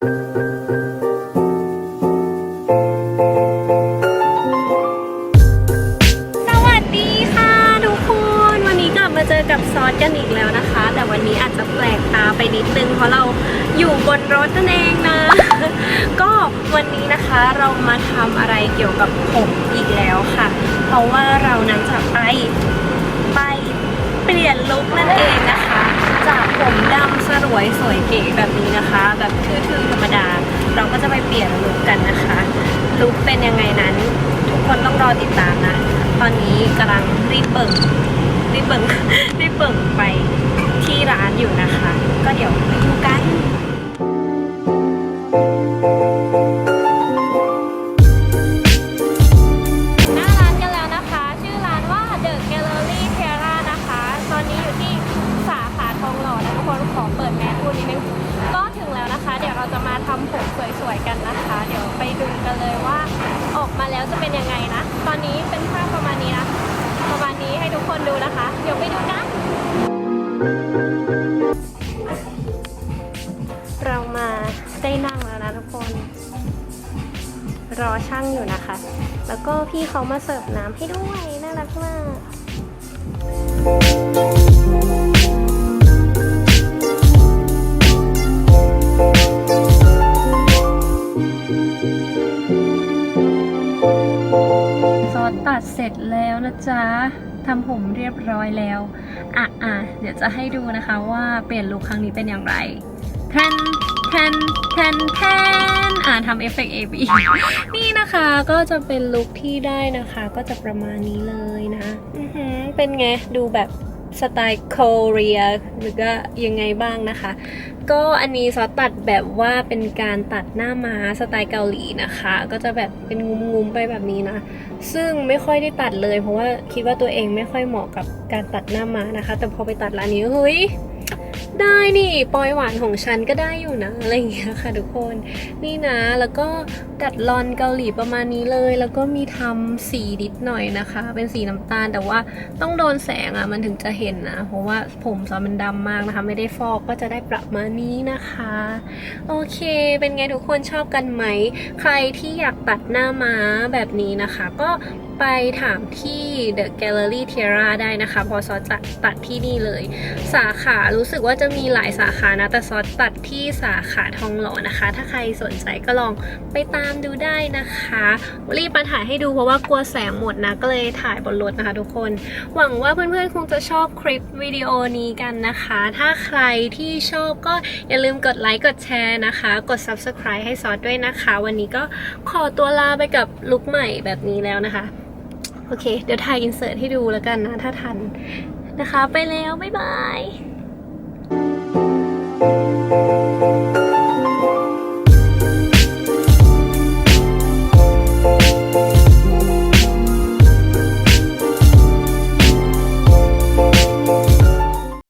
สวัสดีค่ะทุกคน วันนี้กลับมาเจอกับซอสกันอีกแล้วนะคะ แต่วันนี้อาจจะแปลกตาไปนิดนึง เพราะเราอยู่บนรถนั่นเองนะ ก็วันนี้นะคะเรามาทำอะไรเกี่ยวกับผมอีกแล้วค่ะ เพราะว่าเรานั้นจะไปไปเปลี่ยนลุคนั่นเองนะคะ จากผมดำสล วยสวยเก๋แบบนี้นะคะ แบบทื่อๆธรรมดา เราก็จะไปเปลี่ยนลุคกันนะคะลุคเป็นยังไงนั้น ทุกคนต้องรอติดตามนะ ตอนนี้กำลังรีบเบิ่งรีบเบิ่งรีบเปิ่งไปที่ร้านอยู่นะคะ ก็เดี๋ยวไปดูกันห เลยว่าออกมาแล้วจะเป็นยังไงนะ ตอนนี้เป็นภาพประมาณนี้นะ ประมาณนี้ให้ทุกคนดูนะคะ เดี๋ยวไปดูกัน เรามาได้นั่งแล้วนะทุกคน รอช่างอยู่นะคะ แล้วก็พี่เขามาเสิร์ฟน้ำให้ด้วย น่ารักมาก ร็จแล้วนะจ๊ะทำผมเรียบร้อยแล้ว อะอะเดี๋ยวจะให้ดูนะคะว่าเปลี่ยนลุคครั้งนี้เป็นอย่างไรแทนแทนแทนแทนอ่าทำเอฟเฟกต์เอบีนี่นะคะก็จะเป็นลุคที่ได้นะคะ ก็จะประมาณนี้เลยนะ อือหือเป็นไง ดูแบบ สไตล์เกาหลีหรือก็ยังไงบ้างนะคะ ก็อันนี้ซอตัดแบบว่าเป็นการตัดหน้าม้าสไตล์เกาหลีนะคะ ก็จะแบบเป็นงุ้มๆไปแบบนี้นะ ซึ่งไม่ค่อยได้ตัดเลย เพราะว่าคิดว่าตัวเองไม่ค่อยเหมาะกับการตัดหน้าม้านะคะ แต่พอไปตัดร้านนี้เฮ้ย ได้นี่ปอยหวานของฉันก็ได้อยู่นะอะไรอย่างเงี้ยค่ะทุกคนนี่นะแล้วก็ดัดลอนเกาหลีประมาณนี้เลย แล้วก็มีทำสีนิดหน่อยนะคะ เป็นสีน้ำตาลแต่ว่าต้องโดนแสงอะ่ะมันถึงจะเห็นนะ เพราะว่าผมซอมันดำมากนะคะ ไม่ได้ฟอกก็จะได้ประมาณนี้นะคะ โอเค เป็นไงทุกคนชอบกันไหม ใครที่อยากตัดหน้าม้าแบบนี้นะคะ ก็ ไปถามที่ The Gallery Tiara ได้นะคะเพอซอสจะตัดที่นี่เลย สาขารู้สึกว่าจะมีหลายสาขานะ แต่ซอสตัดที่สาขาทองหล่อนะคะ ถ้าใครสนใจก็ลองไปตามดูได้นะคะรีบมาถ่ายให้ดูเพราะว่ากลัวแสงหมดนะ ก็เลยถ่ายบนรถนะคะทุกคน หวังว่าเพื่อนๆคงจะชอบคลิปวิดีโอนี้กันนะคะ ถ้าใครที่ชอบก็อย่าลืมกดไลค์กดแชร์นะคะ กด subscribe ให้ซอสด้วยนะคะ วันนี้ก็ขอตัวลาไปกับลุคใหม่แบบนี้แล้วนะคะ โอเค เดี๋ยวถ่ายอินเสิร์ตให้ดูแล้วกันนะ ถ้าทันนะคะ ไปแล้ว บ๊ายบาย